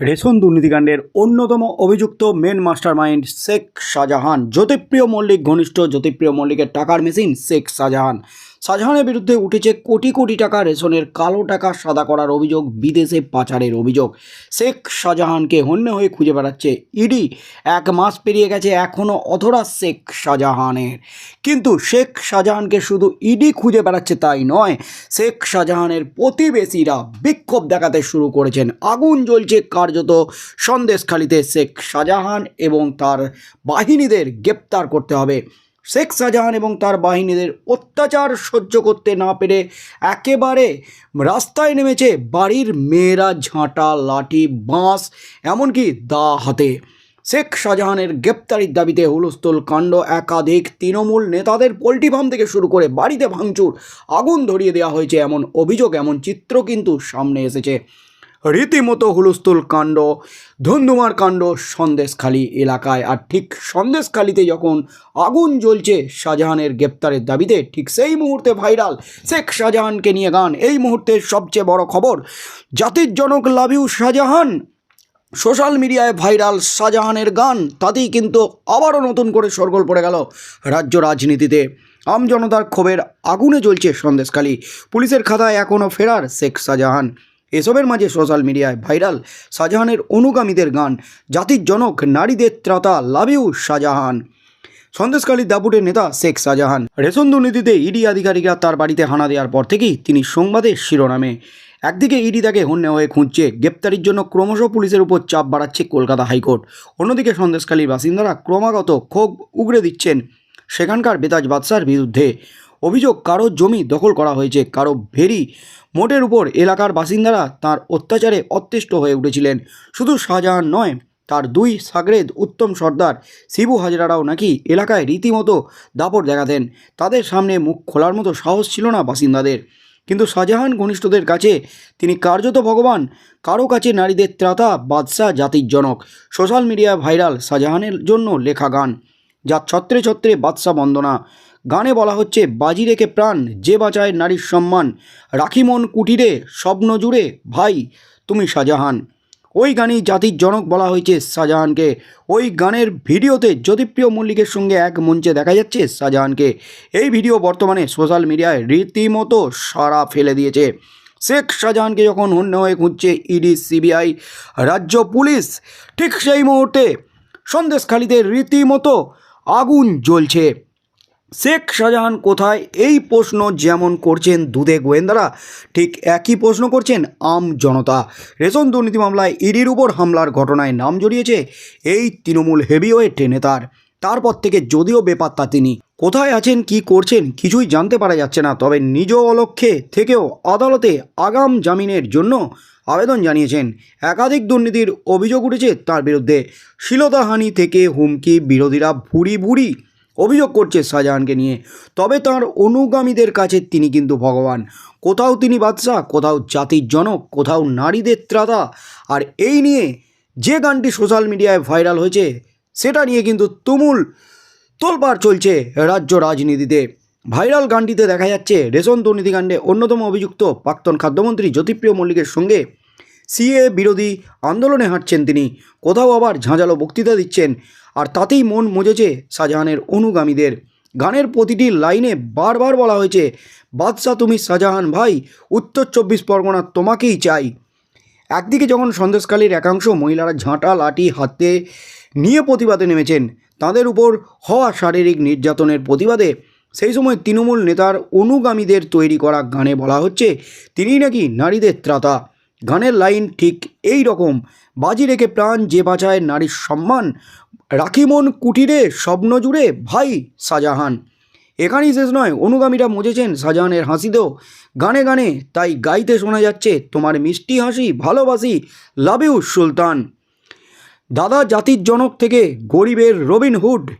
Ration দুর্নীতিকাণ্ডের অন্যতম অভিযুক্ত main mastermind Sheikh Shahjahan. Jyotipriya Mallick, ঘনিষ্ঠ জ্যোতিপ্রিয় মল্লিকের টাকার মেশিন শেখ শাহজাহান। শাহজাহানের বিরুদ্ধে উঠেছে কোটি কোটি টাকা রেশনের কালো টাকা সাদা করার অভিযোগ, বিদেশে পাচারের অভিযোগ। শেখ শাহজাহানকে হন্য হয়ে খুঁজে বেড়াচ্ছে ইডি। এক মাস পেরিয়ে গেছে এখনও অধরা শেখ শাহজাহানের। কিন্তু শেখ শাহজাহানকে শুধু ইডি খুঁজে বেড়াচ্ছে তাই নয়, শেখ শাহজাহানের প্রতিবেশীরা বিক্ষোভ দেখাতে শুরু করেছেন। আগুন জ্বলছে কার্যত সন্দেশখালিতে। শেখ শাহজাহান এবং তার বাহিনীদের গ্রেপ্তার করতে হবে। শেখ শাহজাহান এবং তার বাহিনীদের অত্যাচার সহ্য করতে না পেরে একেবারে রাস্তায় নেমেছে বাড়ির মেয়েরা ঝাঁটা, লাঠি, বাঁশ, এমনকি দা হাতে। শেখ শাহজাহানের গ্রেপ্তারির দাবিতে হুলস্থুল কাণ্ড একাধিক তৃণমূল নেতাদের পোলট্রি ফার্ম থেকে শুরু করে বাড়িতে ভাঙচুর, আগুন ধরিয়ে দেওয়া হয়েছে এমন অভিযোগ, এমন চিত্র কিন্তু সামনে এসেছে। রীতিমতো হুলস্থুল কাণ্ড, ধুন্ধুমার কাণ্ড সন্দেশখালী এলাকায়। আর ঠিক সন্দেশখালীতে যখন আগুন জ্বলছে, শাহজাহানের গ্রেপ্তারের দাবিতে ঠিক সেই মুহূর্তে ভাইরাল শেখ শাহজাহানকে নিয়ে গান। এই মুহূর্তের সবচেয়ে বড় খবর, জাতির জনক লাভ ইউ শাহজাহান সোশ্যাল মিডিয়ায় ভাইরাল শাহজাহানের গান। তাতেই কিন্তু আবারও নতুন করে সরগোল পড়ে গেল রাজ্য রাজনীতিতে। আমজনতার ক্ষোভের আগুনে জ্বলছে সন্দেশখালী। পুলিশের খাতায় এখনও ফেরার শেখ শাহজাহান। এসবের মাঝে সোশ্যাল মিডিয়ায় ভাইরাল শাহজাহানের অনুগামীদের গান, জাতির জনক, নারীদের ত্রাতা লাভ ইউ শাহজাহান। সন্দেশকালীর দাপুটের নেতা শেখ শাহজাহান। রেশন দুর্নীতিতে ইডি আধিকারিকরা তার বাড়িতে হানা দেওয়ার পর থেকেই তিনি সংবাদের শিরোনামে। একদিকে ইডি তাকে হন্যে হয়ে খুঁজছে, গ্রেপ্তারির জন্য ক্রমশ পুলিশের উপর চাপ বাড়াচ্ছে কলকাতা হাইকোর্ট। অন্যদিকে সন্দেশকালীর বাসিন্দারা ক্রমাগত ক্ষোভ উগড়ে দিচ্ছেন সেখানকার বেতাজ বাদশার বিরুদ্ধে। অভিযোগ কারও জমি দখল করা হয়েছে, কারও ভেরি মোটের উপর এলাকার বাসিন্দারা তার অত্যাচারে অতিষ্ঠ হয়ে উঠেছিলেন। শুধু শাহজাহান নয়, তার দুই সাগরেদ উত্তম সর্দার শিবু হাজরারাও নাকি এলাকায় রীতিমতো দাপট দেখাতেন। তাদের সামনে মুখ খোলার মতো সাহস ছিল না বাসিন্দাদের। কিন্তু শাহজাহান ঘনিষ্ঠদের কাছে তিনি কার্যত ভগবান, কারও কাছে নারীদের ত্রাতা, বাদশাহ, জাতির জনক। সোশ্যাল মিডিয়া ভাইরাল শাহজাহানের জন্য লেখা গান, যা ছত্রে ছত্রে বাদশা বন্দনা। গানে বলা হচ্ছে, বাজি রেখে প্রাণ, যে বাঁচায় নারীর সম্মান। রাখি মন কুটিরে, স্বপ্ন জুড়ে, ভাই, তুমি শাহজাহান। ওই গানেই জাতির জনক বলা হয়েছে শাহজাহানকে। ওই গানের ভিডিওতে জ্যোতিপ্রিয় মল্লিকের সঙ্গে এক মঞ্চে দেখা যাচ্ছে শাহজাহানকে। এই ভিডিও বর্তমানে সোশ্যাল মিডিয়ায় রীতিমতো সাড়া ফেলে দিয়েছে। শেখ শাহজাহানকে যখন হন্য হয়ে খুঁজছে ইডি, সিবিআই, রাজ্য পুলিশ, ঠিক সেই মুহূর্তে সন্দেশখালিতে রীতিমতো আগুন জ্বলছে। শেখ শাহজাহান কোথায়? এই প্রশ্ন যেমন করছেন দুধে গোয়েন্দারা, ঠিক একই প্রশ্ন করছেন আম জনতা। রেশন দুর্নীতি মামলায় ইডির উপর হামলার ঘটনায় নাম জড়িয়েছে এই তৃণমূল হেভিওয়েট নেতার। তারপর থেকে যদিও বেপাত্তা তিনি। কোথায় আছেন, কি করছেন, কিছুই জানতে পারা যাচ্ছে না, তবে নিজ অলক্ষ্যে থেকেও আদালতে আগাম জামিনের জন্য আবেদন জানিয়েছেন। একাধিক দুর্নীতির অভিযোগ উঠেছে তার বিরুদ্ধে। শিলতাহানি থেকে হুমকি বিরোধীরা ভুরি ভুরি অভিযোগ করছে শাহজাহানকে নিয়ে। তবে তার অনুগামীদের কাছে তিনি কিন্তু ভগবান। কোথাও তিনি বাদশাহ, কোথাও জাতির জনক, কোথাও নারীদের ত্রাতা। আর এই নিয়ে যে গানটি সোশ্যাল মিডিয়ায় ভাইরাল হয়েছে, সেটা নিয়ে কিন্তু তুমুল তোলপাড় চলছে রাজ্য রাজনীতিতে। ভাইরাল গানটিতে দেখা যাচ্ছে, রেশন দুর্নীতিকাণ্ডে অন্যতম অভিযুক্ত প্রাক্তন খাদ্যমন্ত্রী জ্যোতিপ্রিয় মল্লিকের সঙ্গে সিএ বিরোধী আন্দোলনে হাঁটছেন তিনি। কোথাও আবার ঝাঁঝালো বক্তৃতা দিচ্ছেন, আর তাতেই মন মজেছে শাহজাহানের অনুগামীদের। গানের প্রতিটি লাইনে বারবার বলা হয়েছে, বাদশাহ তুমি শাহজাহান ভাই, উত্তর চব্বিশ পরগনা তোমাকেই চাই। একদিকে যখন সন্দেশকালীর একাংশ মহিলারা ঝাঁটা, লাঠি, হাতে নিয়ে প্রতিবাদে নেমেছেন, তাদের উপর হওয়া শারীরিক নির্যাতনের প্রতিবাদে সেই সময় তৃণমূল নেতার অনুগামীদের তৈরি করা গানে বলা হচ্ছে তিনি নাকি নারীদের ত্রাতা। গানের লাইন ঠিক এই রকম। বাজি রেখে প্রাণ যে বাঁচায় নারীর সম্মান রাখিমন কুটিরে স্বপ্ন জুড়ে ভাই শাহজাহান। এখানেই শেষ নয়, অনুগামীরা মজেছেন শাহজাহানের হাসিতেও। গানে গানে তাই গাইতে শোনা যাচ্ছে তোমার মিষ্টি হাসি, ভালোবাসি লাভ ইউ সুলতান। দাদা জাতির জনক থেকে গরিবের রবিনহুড।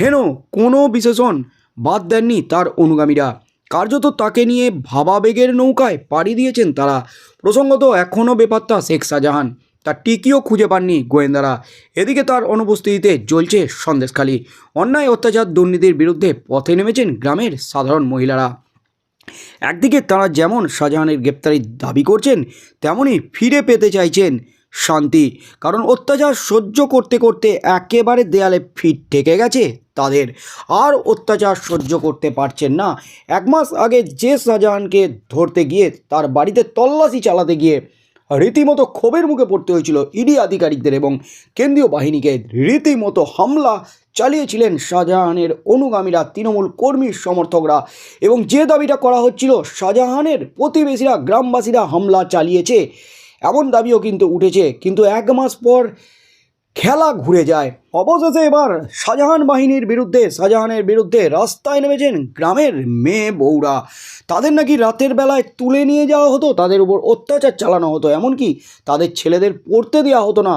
হেন কোনো বিশেষণ বাদ দেননি তার অনুগামীরা। কার্যত তাকে নিয়ে ভাবাবেগের নৌকায় পাড়ি দিয়েছেন তারা। প্রসঙ্গত, এখনও বেপাত্তা শেখ শাহজাহান। তার টিকিও খুঁজে পাননি গোয়েন্দারা। এদিকে তার অনুপস্থিতিতে জ্বলছে সন্দেশখালী। অন্যায়, অত্যাচার, দুর্নীতির বিরুদ্ধে পথে নেমেছেন গ্রামের সাধারণ মহিলারা। একদিকে তারা যেমন শাহজাহানের গ্রেপ্তারির দাবি করছেন তেমনই ফিরে পেতে চাইছেন শান্তি। কারণ অত্যাচার সহ্য করতে করতে একেবারে দেয়ালে ফিট ঠেকে গেছে তাদের। আর অত্যাচার সহ্য করতে পারছেন না। এক মাস আগে যে শাহজাহানকে ধরতে গিয়ে তার বাড়িতে তল্লাশি চালাতে গিয়ে রীতিমতো ক্ষোভের মুখে পড়তে হয়েছিল ইডি আধিকারিকদের এবং কেন্দ্রীয় বাহিনীকে। রীতিমতো হামলা চালিয়েছিলেন শাহজাহানের অনুগামীরা, তৃণমূল কর্মীর সমর্থকরা এবং যে দাবিটা করা হচ্ছিল, শাহজাহানের প্রতিবেশীরা, গ্রামবাসীরা হামলা চালিয়েছে। এমন দাবিও কিন্তু উঠেছে, কিন্তু এক মাস পর খেলা ঘুরে যায়। অবশেষে এবার শাহজাহান বাহিনীর বিরুদ্ধে। শাহজাহানের বিরুদ্ধে রাস্তায় নেমেছেন গ্রামের মেয়ে বউরা। তাদের নাকি রাতের বেলায় তুলে নিয়ে যাওয়া হতো, তাদের উপর অত্যাচার চালানো হতো। এমনকি তাদের ছেলেদের পড়তে দেওয়া হতো না।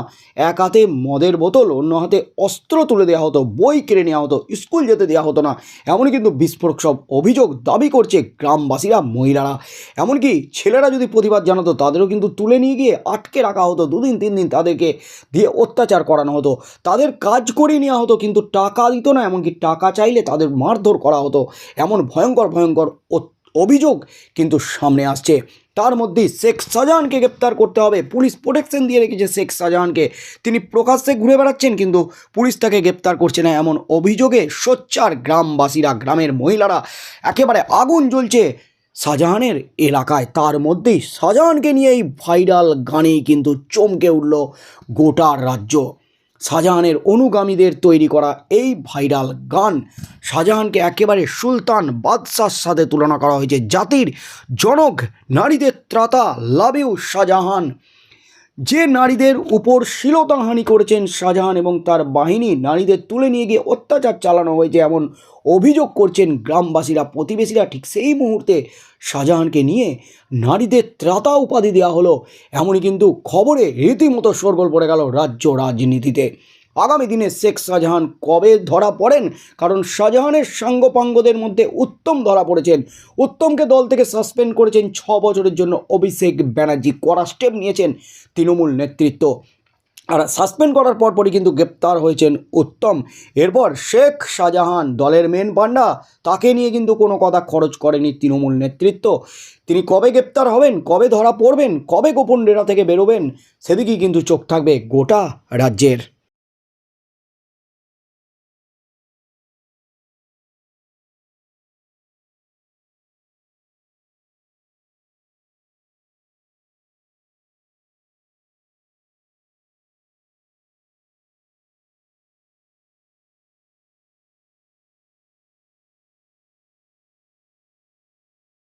এক হাতে মদের বোতল, অন্য হাতে অস্ত্র তুলে দেওয়া হতো, বই কেড়ে নেওয়া হতো, স্কুল যেতে দেওয়া হতো না। এমনই কিন্তু বিস্ফোরক সব অভিযোগ দাবি করছে গ্রামবাসীরা, মহিলারা। এমনকি ছেলেরা যদি প্রতিবাদ জানাতো, তাদেরও কিন্তু তুলে নিয়ে গিয়ে আটকে রাখা হতো। দুদিন, তিন দিন তাদেরকে দিয়ে অত্যাচার করানো হতো। তাদের কাজ করিয়ে নেওয়া হতো, কিন্তু টাকা দিত না, এমনকি টাকা চাইলে তাদের মারধর করা হতো। এমন ভয়ঙ্কর ভয়ঙ্কর অভিযোগ কিন্তু সামনে আসছে। তার মধ্যেই শেখ শাহজাহানকে গ্রেপ্তার করতে হবে। পুলিশ প্রোটেকশন দিয়ে রেখেছে শেখ শাহজাহানকে। তিনি প্রকাশ্যে ঘুরে বেড়াচ্ছেন, কিন্তু পুলিশ তাকে গ্রেপ্তার করছে না। এমন অভিযোগে সোচ্চার গ্রামবাসীরা, গ্রামের মহিলারা একেবারে আগুন জ্বলছে শাহজাহানের এলাকায়। তার মধ্যেই শাহজাহানকে নিয়ে এই ভাইরাল গানেই কিন্তু চমকে উঠল গোটা রাজ্য। শাহজাহানের অনুগামীদের তৈরি করা এই ভাইরাল গান শাহজাহানকে একেবারে সুলতান বাদশার সাথে তুলনা করা হয়েছে। জাতির জনক, নারীদের ত্রাতা লাভেও শাহজাহান। যে নারীদের উপর শ্লীলতাহানি করেছেন শাহজাহান এবং তার বাহিনী, নারীদের তুলে নিয়ে গিয়ে অত্যাচার চালানো হয়েছে এমন অভিযোগ করছেন গ্রামবাসীরা। প্রতিবেশীরা ঠিক সেই মুহূর্তে শাহজাহানকে নিয়ে নারীদের ত্রাতা উপাধি দেওয়া হলো। এমনই কিন্তু খবরে রীতিমতো সরগোল পড়ে গেল রাজ্য রাজনীতিতে। আগামী দিনে শেখ শাহজাহান কবে ধরা পড়েন? কারণ শাহজাহানের সাঙ্গপাঙ্গদের মধ্যে উত্তম ধরা পড়েছেন। উত্তমকে দল থেকে সাসপেন্ড করেছেন ছ বছরের জন্য অভিষেক ব্যানার্জি। কড়া স্টেপ নিয়েছেন তৃণমূল নেতৃত্ব। আর সাসপেন্ড করার পরপরই কিন্তু গ্রেপ্তার হয়েছেন উত্তম। এরপর শেখ শাহজাহান দলের মেন পান্ডা তাকে নিয়ে কিন্তু কোনো কথা খরচ করেনি তৃণমূল নেতৃত্ব। তিনি কবে গ্রেপ্তার হবেন, কবে ধরা পড়বেন, কবে গোপন ডেরা থেকে বেরোবেন, সেদিকেই কিন্তু চোখ থাকবে গোটা রাজ্যের।